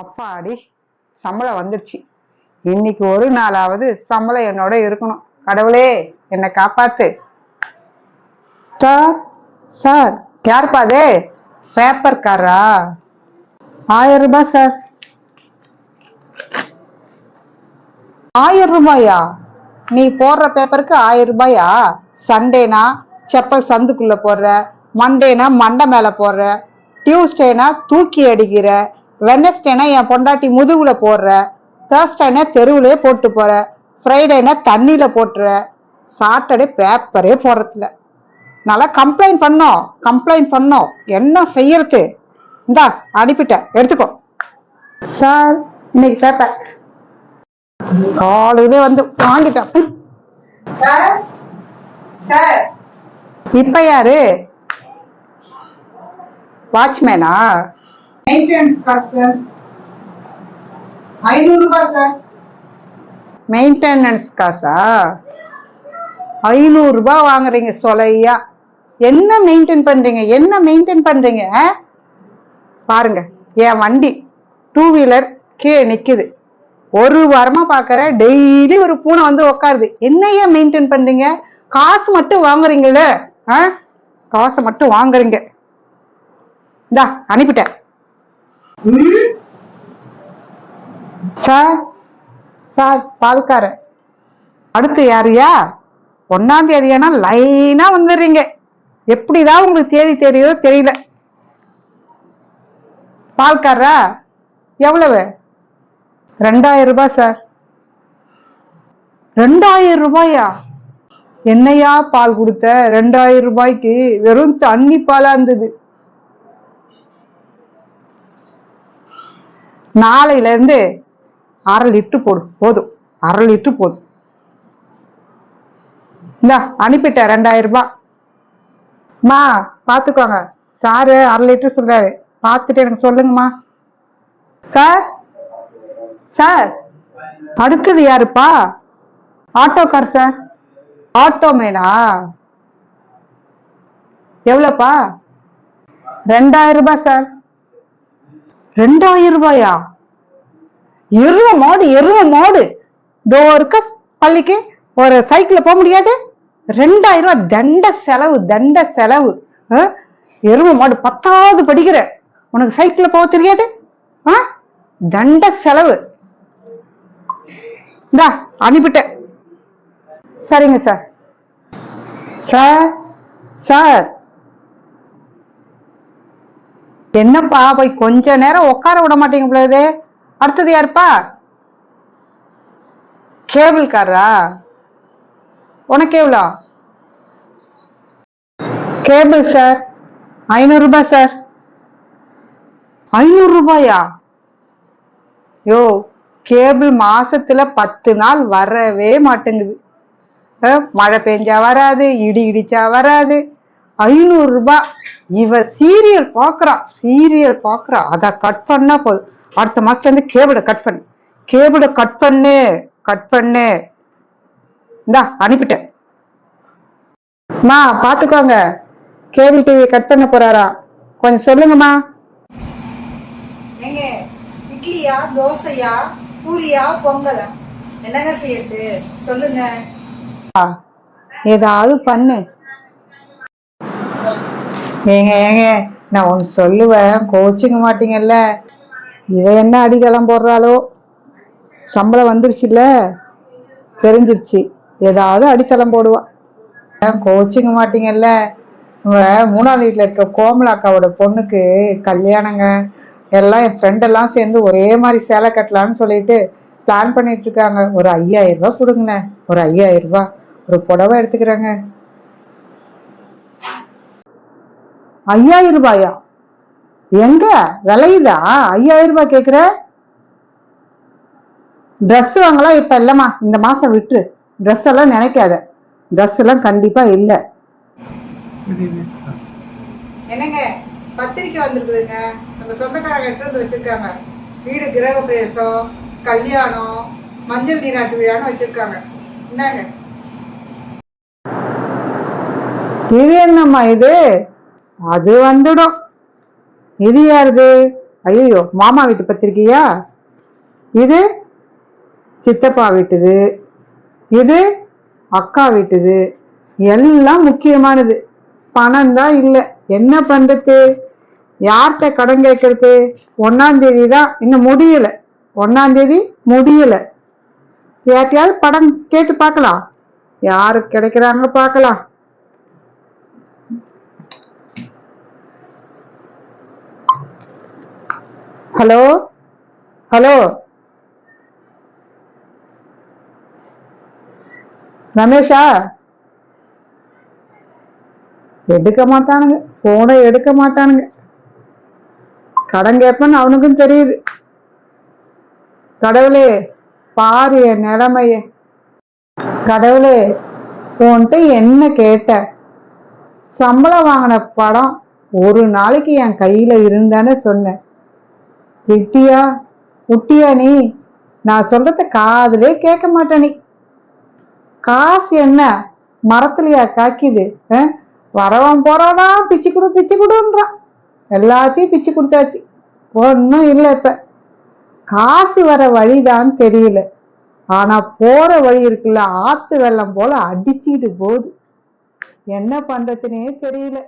அப்பாடி சம்பளம் வந்துருச்சு. இன்னைக்கு ஒரு நாளாவது சம்பளம் என்னோட இருக்கணும். கடவுளே என்னை காப்பாத்து. சார் சார் யாருப்பா பேப்பர் காரா ஆயிரம் ரூபாய் சார். ஆயிரம் ரூபாயா? நீ போடுற பேப்பருக்கு ஆயிரம் ரூபாயா? சண்டேனா செப்பல் சந்துக்குள்ள போடுற மண்டேனா மண்டை மேல போடுற டியூஸ்டேனா தூக்கி அடிக்கிற வெனஸ்டேனா என் பொண்டாட்டி முதுகுல போடுற தேர்ஸ்டேனா தெருவுலயே போட்டு போற ஃப்ரைடேனா தண்ணியில போட்டுற சாட்டர்டே பேப்பரே போடுறதில்ல நல்லா கம்ப்ளைண்ட் பண்ணோம் கம்ப்ளைண்ட் பண்ணோம் என்ன செய்யறது? இந்தா அனுப்பிட்டேன். எடுத்துக்கோ. சார் இன்னைக்கு பேப்பர் காலையிலே வந்து வாங்கிட்டேன். சார்? சார்? இப்ப யாரு? வாட்ச்மேனா மெயின்டெனன்ஸ் காஸ்ட் ஐநூறு ரூபாய் சார் மெயின்டெனன்ஸ் காசா ஐநூறு ரூபாய் வாங்குறீங்க சொலையா? என்ன மெயின்டைன் பண்றீங்க? என்ன மெயின்டைன் பண்றீங்க பாருங்க என் வண்டி டூ வீலர் கீழே நிக்குது. ஒரு வாரமா பாக்குறேன் டெய்லி ஒரு பூனை வந்து உட்காருது என்ன ஏன் மெயின்டைன் பண்றீங்க? காசு மட்டும் வாங்குறீங்கல்ல ஆ? காசை மட்டும் வாங்குறீங்க. இந்தா அனுப்பிட்டேன். சார் சார் பால்காரன் அடுத்து யாரையா ஒன்னாம் தேதியானா லைனா வந்துடுறீங்க. எப்படிதான் உங்களுக்கு தேதி தெரியுதோ தெரியல. பால்காரரா? எவ்வளவு? ரெண்டாயிரம் ரூபாய் சார். ரெண்டாயிரம் ரூபாயா? என்னையா பால் கொடுத்த? ரெண்டாயிரம் ரூபாய்க்கு வெறும் தண்ணி பாலா இருந்தது. நாளையிலேருந்து அரை லிட்டர் போடு போதும். அரை லிட்டர் போதும். இந்தா அனுப்பிட்டேன் ரெண்டாயிரம் ரூபாய். மா பார்த்துக்கோங்க சாரு அரை லிட்டர் சொல்றாரு. பார்த்துட்டு எனக்கு சொல்லுங்கம்மா. சார் சார் அடுத்தது யாருப்பா? ஆட்டோக்கார் சார். ஆட்டோ மேனா? எவ்வளோப்பா? ரெண்டாயிரம் ரூபாய் சார். ரெண்டாயிரம் ரூபாயா? எருவ மாடு எருவ மாடு. இதோ இருக்க பள்ளிக்கு ஒரு சைக்கிள் போக முடியாது? ரெண்டாயிரம் ரூபாய் தண்ட செலவு தண்ட செலவு. ஆ? எருவ மாடு பத்தாவது படிக்கிற. உனக்கு சைக்கிள் போக தெரியாது? ஆ? தண்ட செலவு. இந்தா அனுப்பிட்டேன். சரிங்க சார். Sir sir. என்னப்பா போய் கொஞ்ச நேரம் உட்கார விட மாட்டீங்க பொழுது அடுத்தது யாருப்பா? கேபிள் காரா உனக்கு எவ்வளோ? கேபிள் சார் ஐநூறுரூபா சார். ஐநூறுரூபாயா யோ கேபிள் மாசத்துல பத்து நாள் வரவே மாட்டேங்குது. மழை பெஞ்சா வராது இடி இடிச்சா வராது. ஐநூறு ரூபாய் இவ சீரியல் பாக்குறா சீரியல் பாக்குறா அத கட் பண்ணா போதும். அடுத்த மாசத்துல இருந்து கேபிள கட் பண்ணு. கேபிள கட் பண்ணு கட் பண்ணு. இந்தா அனுப்பிட்டேன். மா பாத்துக்கோங்க. கேபிள் டிவி கட் பண்ண போறாரா? கொஞ்சம் சொல்லுங்கம்மா. ஏங்க இட்லியா தோசையா பூரியா பொங்கலா? என்னங்க செய்யறது? சொல்லுங்க. ஏதாவது பண்ணு. ஏங்க ஏங்க நான் ஒன்று சொல்லுவேன். கோச்சிக்க மாட்டீங்கல்ல. இவ என்ன அடித்தளம் போடுறாளோ? சம்பளம் வந்துருச்சுல்ல? தெரிஞ்சிருச்சு. ஏதாவது அடித்தளம் போடுவா. கோச்சிக்க மாட்டீங்கல்ல? இவ மூணாவது வீட்டில் இருக்க கோமலாக்காவோட பொண்ணுக்கு கல்யாணங்க. எல்லாம் என் ஃப்ரெண்டெல்லாம் சேர்ந்து ஒரே மாதிரி சேலை கட்டலான்னு சொல்லிட்டு பிளான் பண்ணிட்டு இருக்காங்க. ஒரு ஐயாயிரம் ரூபாய் கொடுங்கண்ணே. ஒரு ஐயாயிரம் ரூபாய். ஒரு புடவை எடுத்துக்கிறேங்க. ஐயாயிரம் ரூபாயா? எங்க? விளையுதா ஐயாயிரம் ரூபாய் கேக்குற? ட்ரெஸ் வாங்கலாம் இப்ப இல்லம்மா. இந்த மாசம் விட்டுரு. ட்ரெஸ் எல்லாம் நினைக்காத. ட்ரெஸ் எல்லாம் கண்டிப்பா இல்ல. என்னங்க? பத்திரிக்கை வந்திருக்குதுங்க. நம்ம சொந்தக்காரங்க எடுத்து வந்து வச்சிருக்காங்க. வீடு கிரக பிரவேசம் கல்யாணம் மஞ்சள் நீராட்டு விழான்னு வச்சிருக்காங்க. என்னங்க இது என்னம்மா இது? அது வந்துடும். இது யாருது? ஐயோ மாமா வீட்டு பத்திரிக்கையா? இது சித்தப்பா வீட்டுது. இது அக்கா வீட்டுது. எல்லாம் முக்கியமானது. பணம் தான் இல்லை. என்ன பண்றது? யார்கிட்ட கடன் கேட்கறது? ஒன்னாம் தேதி தான். இன்னும் முடியல. ஒன்னாம் தேதி முடியல. யார்கிட்டயாவது படம் கேட்டு பார்க்கலாம். யாரு கிடைக்கிறாங்க பார்க்கலாம். ஹலோ? ஹலோ? ரமேஷா? எடுக்க மாட்டானுங்க. போனை எடுக்க மாட்டானுங்க. கடன் கேட்பேன்னு அவனுக்கும் தெரியுது. கடவுளே பாரு என் நிலைமைய. கடவுளே உன்கிட்ட என்ன கேட்ட? சம்பளம் வாங்கின படம் ஒரு நாளைக்கு என் கையில இருந்தானே சொன்னேன். விட்டியா? விட்டியா நீ? நான் சொல்றத காதலே கேட்க மாட்டே நீ. காசு என்ன? மரத்துலயா காக்கிது வரவன் போறானா? பிச்சு கொடு பிச்சு கொடுன்றான். எல்லாத்தையும் பிச்சு கொடுத்தாச்சு. ஒன்றும் இல்லை இப்ப. காசு வர வழிதான் தெரியல. ஆனா போற வழி இருக்குல்ல ஆத்து வெள்ளம் போல அடிச்சுக்கிட்டு போகுது. என்ன பண்றதுனே தெரியல.